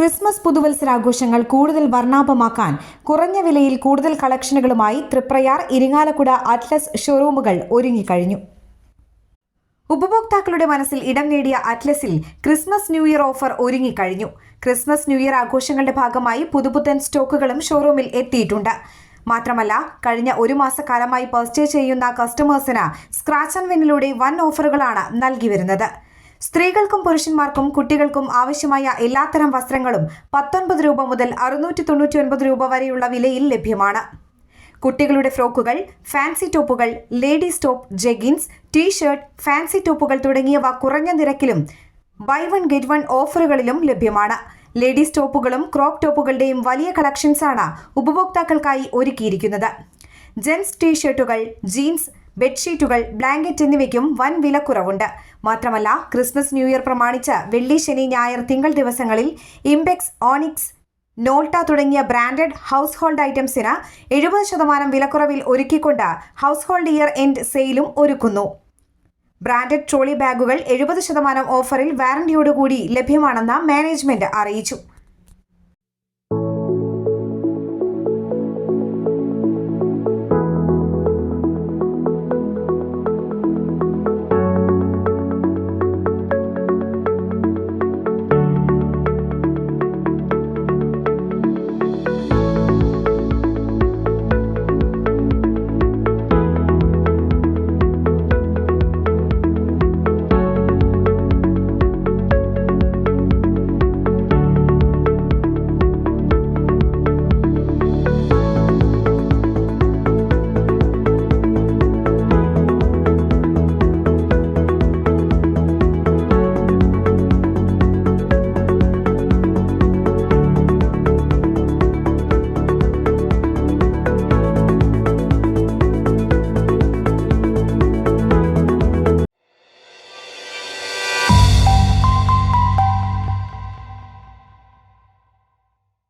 Christmas പുതുവത്സരാഘോഷങ്ങൾ കൂടുതൽ വർണാഭമാക്കാൻ കുറഞ്ഞ വിലയിൽ കൂടുതൽ കളക്ഷനുകളുമായി തൃപ്രയാർ ഇരിങ്ങാലക്കുട അറ്റ്ലസ് ഷോറൂമുകൾ ഒരുങ്ങിക്കഴിഞ്ഞു. ഉപഭോക്താക്കളുടെ മനസ്സിൽ ഇടം നേടിയ അറ്റ്ലസിൽ ക്രിസ്മസ് ന്യൂ ഇയർ ഓഫർ ഒരുങ്ങിക്കഴിഞ്ഞു. ക്രിസ്മസ് ന്യൂ ഇയർ ആഘോഷങ്ങളുടെ ഭാഗമായി പുതുപുത്തൻ സ്റ്റോക്കുകളും ഷോറൂമിൽ എത്തിയിട്ടുണ്ട്. മാത്രമല്ല കഴിഞ്ഞ ഒരു മാസക്കാലമായി പർച്ചേസ് ചെയ്യുന്ന കസ്റ്റമേഴ്സിന് സ്ക്രാച്ച് ആൻഡ് വിന്നിലൂടെ വൻ ഓഫറുകളാണ് നൽകി വരുന്നത്. സ്ത്രീകൾക്കും പുരുഷന്മാർക്കും കുട്ടികൾക്കും ആവശ്യമായ എല്ലാത്തരം വസ്ത്രങ്ങളും പത്തൊൻപത് രൂപ മുതൽ അറുന്നൂറ്റി തൊണ്ണൂറ്റി ഒൻപത് രൂപ വരെയുള്ള വിലയിൽ ലഭ്യമാണ്. കുട്ടികളുടെ ഫ്രോക്കുകൾ fancy ടോപ്പുകൾ ladies top jeggings t shirt fancy ടോപ്പുകൾ തുടങ്ങിയവ കുറഞ്ഞ നിരക്കിലും ബൈ വൺ ഗെറ്റ് വൺ ഓഫറുകളിലും ലഭ്യമാണ്. ലേഡീസ് ടോപ്പുകളും ക്രോപ്പ് ടോപ്പുകളുടെയും വലിയ കളക്ഷൻസാണ് ഉപഭോക്താക്കൾക്കായി ഒരുക്കിയിരിക്കുന്നത്. ജെൻസ് ടീഷർട്ടുകൾ ജീൻസ് ബെഡ്ഷീറ്റുകൾ ബ്ലാങ്കറ്റ് എന്നിവയ്ക്കും വൻ വിലക്കുറവുണ്ട്. മാത്രമല്ല ക്രിസ്മസ് ന്യൂ ഇയർ പ്രമാണിച്ച് വെള്ളി ശനി ഞായർ തിങ്കൾ ദിവസങ്ങളിൽ ഇംപെക്സ് ഓണിക്സ് നോൾട്ട തുടങ്ങിയ ബ്രാൻഡഡ് ഹൗസ് ഹോൾഡ് ഐറ്റംസിന് എഴുപത് ശതമാനം വിലക്കുറവിൽ ഒരുക്കിക്കൊണ്ട് ഹൗസ് ഹോൾഡ് ഇയർ എൻഡ് സെയിലും ഒരുക്കുന്നു. ബ്രാൻഡഡ് ട്രോളി ബാഗുകൾ എഴുപത് ശതമാനം ഓഫറിൽ വാറന്റിയോടുകൂടി ലഭ്യമാണെന്ന് മാനേജ്മെന്റ് അറിയിച്ചു.